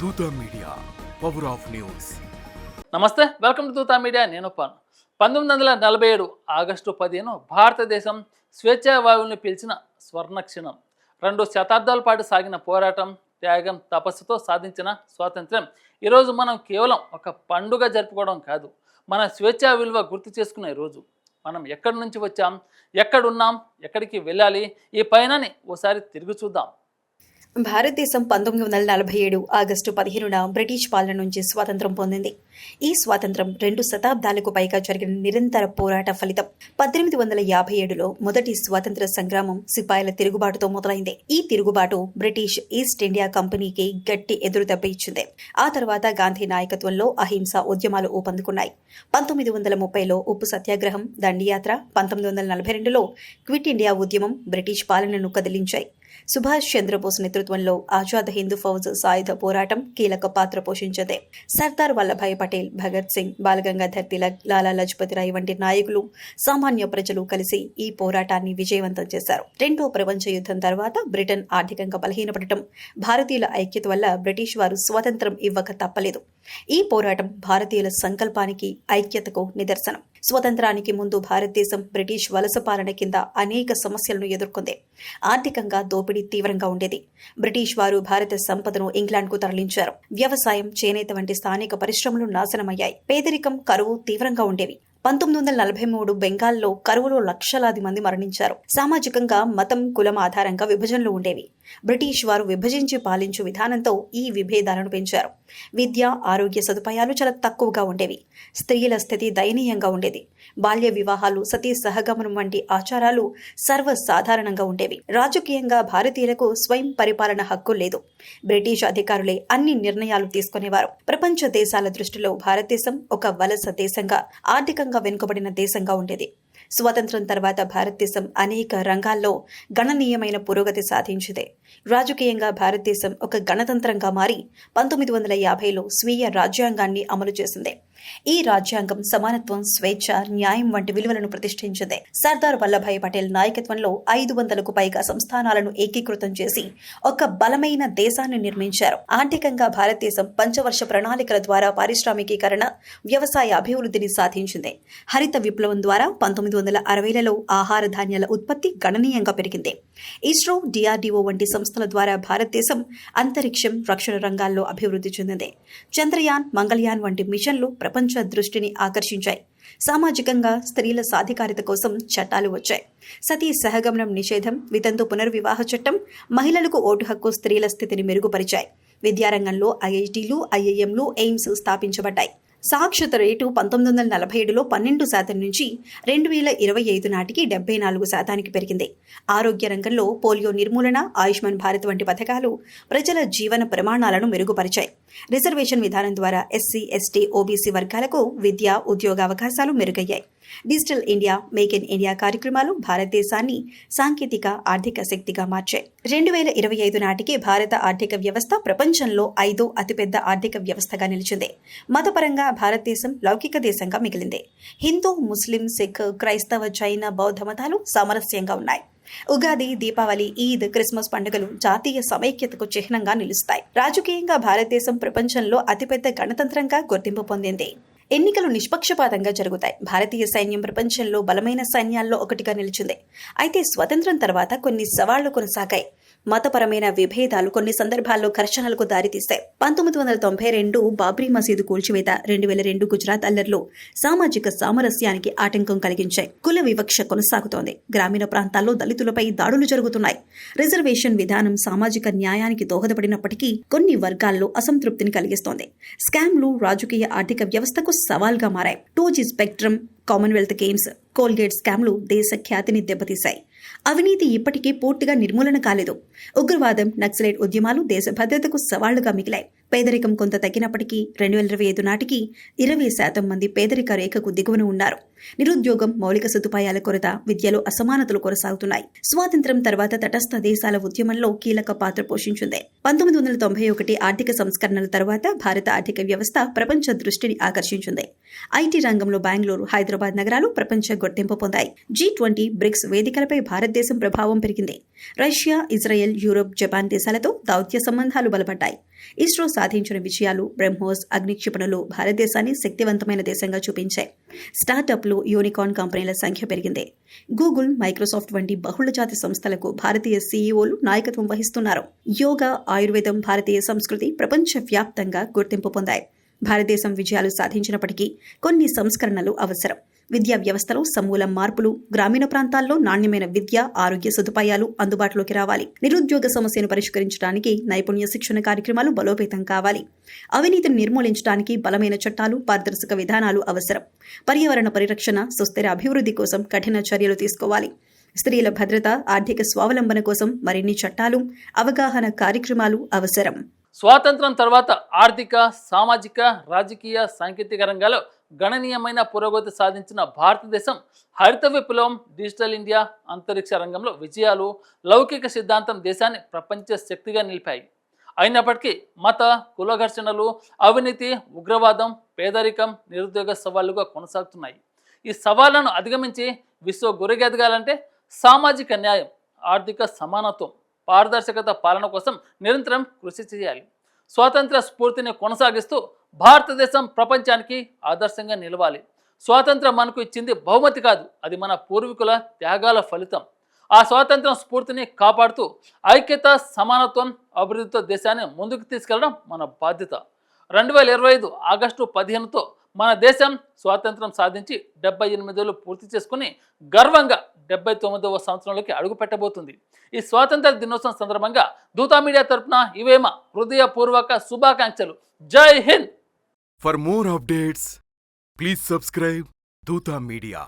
Dootha media power of news. నమస్తే welcome to Dootha media. నేను పాన్ పంతొమ్మిది వందల నలభై ఏడు ఆగస్టు పదిహేను భారతదేశం స్వేచ్ఛావాయువుల్ని పిలిచిన స్వర్ణక్షణం. రెండు శతాబ్దాల పాటు సాగిన పోరాటం త్యాగం తపస్సుతో సాధించిన స్వాతంత్ర్యం. ఈరోజు మనం కేవలం ఒక పండుగ జరుపుకోవడం కాదు మన స్వేచ్ఛా విలువ గుర్తు చేసుకునే రోజు. మనం ఎక్కడి నుంచి వచ్చాం ఎక్కడున్నాం ఎక్కడికి వెళ్ళాలి ఈ పైనని ఓసారి తిరిగి చూద్దాం. భారతదేశం పంతొమ్మిది వందల నలభై ఏడు ఆగస్టు పదిహేనున బ్రిటిష్ పాలన నుంచి స్వాతంత్రం పొందింది. ఈ స్వాతంత్రం రెండు శతాబ్దాలకు పైగా జరిగిన నిరంతర పోరాట ఫలితం. పద్దెనిమిది వందల యాభై ఏడులో మొదటి స్వాతంత్ర సంగ్రామం సిపాయిల తిరుగుబాటుతో మొదలైంది. ఈ తిరుగుబాటు బ్రిటిష్ ఈస్ట్ ఇండియా కంపెనీకి గట్టి ఎదురుదెబ్బ ఇచ్చింది ఆ తర్వాత గాంధీ నాయకత్వంలో అహింస ఉద్యమాలు ఊపందుకున్నాయి. పంతొమ్మిది వందల ముప్పైలో ఉప్పు సత్యాగ్రహం దండియాత్ర పంతొమ్మిది వందల నలభై రెండులో క్విట్ ఇండియా ఉద్యమం బ్రిటిష్ పాలనను కదిలించాయి. సుభాష్ చంద్రబోస్ నేతృత్వంలో ఆజాద్ హిందూ ఫౌజ్ సాయుధ పోరాటం కీలక పాత్ర పోషించదే. సర్దార్ వల్లభాయ్ పటేల్ భగత్ సింగ్ బాలగంగాధర్ తిలక్ లాలా లజపతి రాయ్ వంటి నాయకులు సామాన్య ప్రజలు కలిసి ఈ పోరాటాన్ని విజయవంతం చేశారు. రెండో ప్రపంచ యుద్ధం తర్వాత బ్రిటన్ ఆర్థికంగా బలహీనపడటం భారతీయుల ఐక్యత వల్ల బ్రిటిష్ వారు స్వాతంత్రం ఇవ్వక తప్పలేదు. ఈ పోరాటం భారతీయుల సంకల్పానికి ఐక్యతకు నిదర్శనం. స్వతంత్రానికి ముందు భారతదేశం బ్రిటిష్ వలస పాలన కింద అనేక సమస్యలను ఎదుర్కొంది. ఆర్థికంగా దోపిడీ తీవ్రంగా ఉండేది. బ్రిటిష్ వారు భారత సంపదను ఇంగ్లాండ్కు తరలించారు. వ్యవసాయం చేనేత వంటి స్థానిక పరిశ్రమలు నాశనమయ్యాయి. పేదరికం కరువు తీవ్రంగా ఉండేవి. పంతొమ్మిది వందల నలభై మూడు బెంగాల్లో కరువులో లక్షలాది మంది మరణించారు. సామాజికంగా మతం కులం ఆధారంగా విభజనలు ఉండేవి. బ్రిటిష్ వారు విభజించి పాలించు విధానంతో ఈ విభేదాలను పెంచారు. విద్య ఆరోగ్య సదుపాయాలు చాలా తక్కువగా ఉండేవి. స్త్రీల స్థితి దయనీయంగా ఉండేది. బాల్య వివాహాలు సతీ సహగమనం వంటి ఆచారాలు సర్వసాధారణంగా ఉండేవి. రాజకీయంగా భారతీయులకు స్వయం పరిపాలన హక్కు లేదు. బ్రిటిష్ అధికారులే అన్ని నిర్ణయాలు తీసుకునేవారు. ప్రపంచ దేశాల దృష్టిలో భారతదేశం ఒక వలస దేశంగా ఆర్థికంగా వెనుకబడిన దేశంగా ఉండేది. స్వాతంత్రం తర్వాత భారతదేశం అనేక రంగాల్లో గణనీయమైన పురోగతి సాధించింది. రాజకీయంగా భారతదేశం ఒక గణతంత్రంగా మారి పంతొమ్మిది వందల యాభైలో స్వీయ రాజ్యాంగాన్ని అమలు చేసింది. ఈ రాజ్యాంగం సమానత్వం స్వేచ్ఛ న్యాయం వంటి విలువలను ప్రతిష్ఠించింది. సర్దార్ వల్లభాయ్ పటేల్ నాయకత్వంలో ఐదు వందలకు పైగా సంస్థానాలను ఏకీకృతం చేసి ఒక బలమైన దేశాన్ని నిర్మించారు. ఆర్థికంగా భారతదేశం పంచవర్ష ప్రణాళికల ద్వారా పారిశ్రామికీకరణ వ్యవసాయ అభివృద్ధిని సాధించింది. హరిత విప్లవం ద్వారా పంతొమ్మిది వందల అరవైలలో ఆహార ధాన్యాల ఉత్పత్తి గణనీయంగా పెరిగింది. ఇస్రో డిఆర్డీఓ వంటి సంస్థల ద్వారా భారతదేశం అంతరిక్షం రక్షణ రంగాల్లో అభివృద్ధి చెందింది. చంద్రయాన్ మంగళయాన్ వంటి మిషన్లు ప్రపంచ దృష్టిని ఆకర్షించాయి. సామాజికంగా స్త్రీల సాధికారిత కోసం చట్టాలు వచ్చాయి. సతీ సహగమనం నిషేధం వితంతు పునర్వివాహ చట్టం మహిళలకు ఓటు హక్కు స్త్రీల స్థితిని మెరుగుపరిచాయి. విద్యారంగంలో ఐఐటీలు ఐఐఎంలు ఎయిమ్స్ స్థాపించబడ్డాయి. సాక్షరత రేటు పంతొమ్మిది వందల నలభై ఏడులో పన్నెండు శాతం నుంచి రెండు వేల ఇరవై ఐదు నాటికి డెబ్బై నాలుగు శాతానికి పెరిగింది. ఆరోగ్య రంగంలో పోలియో నిర్మూలన ఆయుష్మాన్ భారత్ వంటి పథకాలు ప్రజల జీవన ప్రమాణాలను మెరుగుపరిచాయి. రిజర్వేషన్ విధానం ద్వారా ఎస్సీ ఎస్టీ ఓబీసీ వర్గాలకు విద్య ఉద్యోగ అవకాశాలు మెరుగయ్యాయి. Digital India make in India కార్యక్రమాలు భారతదేశాన్ని సాంకేతిక ఆర్థిక శక్తిగా మార్చాయి. రెండు వేల ఇరవై ఐదు నాటికి భారత ఆర్థిక వ్యవస్థ ప్రపంచంలో ఐదో అతిపెద్ద ఆర్థిక వ్యవస్థగా నిలిచింది. మతపరంగా భారతదేశం లౌకిక దేశంగా మిగిలింది. హిందూ ముస్లిం సిక్ క్రైస్తవ చైన బౌద్ధ మతాలు సామరస్యంగా ఉన్నాయి. ఉగాది దీపావళి ఈద్ క్రిస్మస్ పండుగలు జాతీయ సమైక్యతకు చిహ్నంగా నిలుస్తాయి. రాజకీయంగా భారతదేశం ప్రపంచంలో అతిపెద్ద గణతంత్రంగా గుర్తింపు పొందింది. ఎన్నికలు నిష్పక్షపాతంగా జరుగుతాయి. భారతీయ సైన్యం ప్రపంచంలో బలమైన సైన్యాల్లో ఒకటిగా నిలిచింది. అయితే స్వతంత్రం తర్వాత కొన్ని సవాళ్ళు కొనసాగాయి. మతపరమైన విభేదాలు కొన్ని సందర్భాల్లో ఘర్షణలకు దారితీస్తాయి. పంతొమ్మిది వందల తొంభై రెండు బాబ్రీ మసీదు కూల్చివేత రెండు వేల రెండు గుజరాత్ అల్లర్లు సామాజిక సామరస్యానికి ఆటంకం కలిగించాయి. కుల వివక్ష కొనసాగుతోంది. గ్రామీణ ప్రాంతాల్లో దళితులపై దాడులు జరుగుతున్నాయి. రిజర్వేషన్ విధానం సామాజిక న్యాయానికి దోహదపడినప్పటికీ కొన్ని వర్గాల్లో అసంతృప్తిని కలిగిస్తోంది. స్కామ్లు రాజకీయ ఆర్థిక వ్యవస్థకు సవాల్గా మారాయి. Two G spectrum commonwealth games coalgate స్కామ్లు దేశ ఖ్యాతిని దెబ్బతీశాయి. అవినీతి ఇప్పటికీ పూర్తిగా నిర్మూలన కాలేదు. ఉగ్రవాదం నక్సలైట్ ఉద్యమాలు దేశ భద్రతకు సవాళ్ళుగా మిగిలాయి. పేదరికం కొంత తగ్గినప్పటికీ రెండు వేల ఇరవై ఐదు నాటికి ఇరవై శాతం మంది పేదరిక రేఖకు దిగువన ఉన్నారు. నిరుద్యోగం మౌలిక సదుపాయాల కొరత విద్యలో అసమానతలు కొనసాగుతున్నాయి. స్వాతంత్ర్యం తర్వాత తటస్థ దేశాల ఉద్యమంలో కీలక పాత్ర పోషించింది. పంతొమ్మిది వందల తొంభై ఒకటి ఆర్థిక సంస్కరణల తర్వాత భారత ఆర్థిక వ్యవస్థ ప్రపంచ దృష్టిని ఆకర్షించింది. ఐటీ రంగంలో బెంగళూరు హైదరాబాద్ నగరాలు ప్రపంచ గుర్తింపు పొందాయి. జీ ట్వంటీ బ్రిక్స్ వేదికలపై భారతదేశం ప్రభావం పెరిగింది. రష్యా ఇజ్రాయెల్ యూరోప్ జపాన్ దేశాలతో దౌత్య సంబంధాలు బలపడ్డాయి. ఇస్రో సాధించిన విజయాలు బ్రహ్మోస్ అగ్ని క్షిపణులు భారతదేశాన్ని శక్తివంతమైన దేశంగా చూపించాయి. స్టార్టప్ స్టార్టప్లు యూనికార్న్ కంపెనీల సంఖ్య పెరిగింది. గూగుల్ మైక్రోసాఫ్ట్ వంటి బహుళజాతి సంస్థలకు భారతీయ సీఈఓలు నాయకత్వం వహిస్తున్నారు. యోగా ఆయుర్వేదం భారతీయ సంస్కృతి ప్రపంచవ్యాప్తంగా గుర్తింపు పొందాయి. భారతదేశం విజయాలు సాధించినప్పటికీ కొన్ని సంస్కరణలు అవసరం. విద్యా వ్యవస్థలో సమూల మార్పులు గ్రామీణ ప్రాంతాల్లో నాణ్యమైన విద్య ఆరోగ్య సదుపాయాలు అందుబాటులోకి రావాలి. నిరుద్యోగ సమస్యను పరిష్కరించడానికి నైపుణ్య శిక్షణ కార్యక్రమాలు బలోపేతం కావాలి. అవినీతిని నిర్మూలించడానికి బలమైన చట్టాలు పారదర్శక విధానాలు అవసరం. పర్యావరణ పరిరక్షణ సుస్థిర అభివృద్ధి కోసం కఠిన చర్యలు తీసుకోవాలి. స్త్రీల భద్రత ఆర్థిక స్వావలంబన కోసం మరిన్ని చట్టాలు అవగాహన కార్యక్రమాలు అవసరం. స్వాతంత్రం తర్వాత ఆర్థిక సామాజిక రాజకీయ సాంకేతిక రంగాల్లో గణనీయమైన పురోగతి సాధించిన భారతదేశం హరిత విప్లవం డిజిటల్ ఇండియా అంతరిక్ష రంగంలో విజయాలు లౌకిక సిద్ధాంతం దేశాన్ని ప్రపంచ శక్తిగా నిలిపాయి. అయినప్పటికీ మత కుల ఘర్షణలు అవినీతి ఉగ్రవాదం పేదరికం నిరుద్యోగ సవాళ్ళుగా కొనసాగుతున్నాయి. ఈ సవాళ్ళను అధిగమించి విశ్వ గురిగెదగాలంటే సామాజిక న్యాయం ఆర్థిక సమానత్వం పారదర్శకత పాలన కోసం నిరంతరం కృషి చేయాలి. స్వాతంత్ర స్ఫూర్తిని కొనసాగిస్తూ భారతదేశం ప్రపంచానికి ఆదర్శంగా నిలవాలి. స్వాతంత్రం మనకు ఇచ్చింది బహుమతి కాదు అది మన పూర్వీకుల త్యాగాల ఫలితం. ఆ స్వాతంత్రం స్ఫూర్తిని కాపాడుతూ ఐక్యత సమానత్వం అభివృద్ధితో దేశాన్ని ముందుకు తీసుకెళ్ళడం మన బాధ్యత. రెండు వేల ఇరవై ఐదు ఆగస్టు పదిహేనుతో మన దేశం స్వాతంత్రం సాధించి డెబ్బై ఎనిమిదేళ్ళు పూర్తి చేసుకుని గర్వంగా డెబ్బై తొమ్మిదవ సంవత్సరంలోకి అడుగుపెట్టబోతుంది. ఈ స్వాతంత్ర దినోత్సవం సందర్భంగా దూతా మీడియా తరపున ఇవేమ హృదయపూర్వక శుభాకాంక్షలు. జై Hind! For more updates please subscribe Dhoota media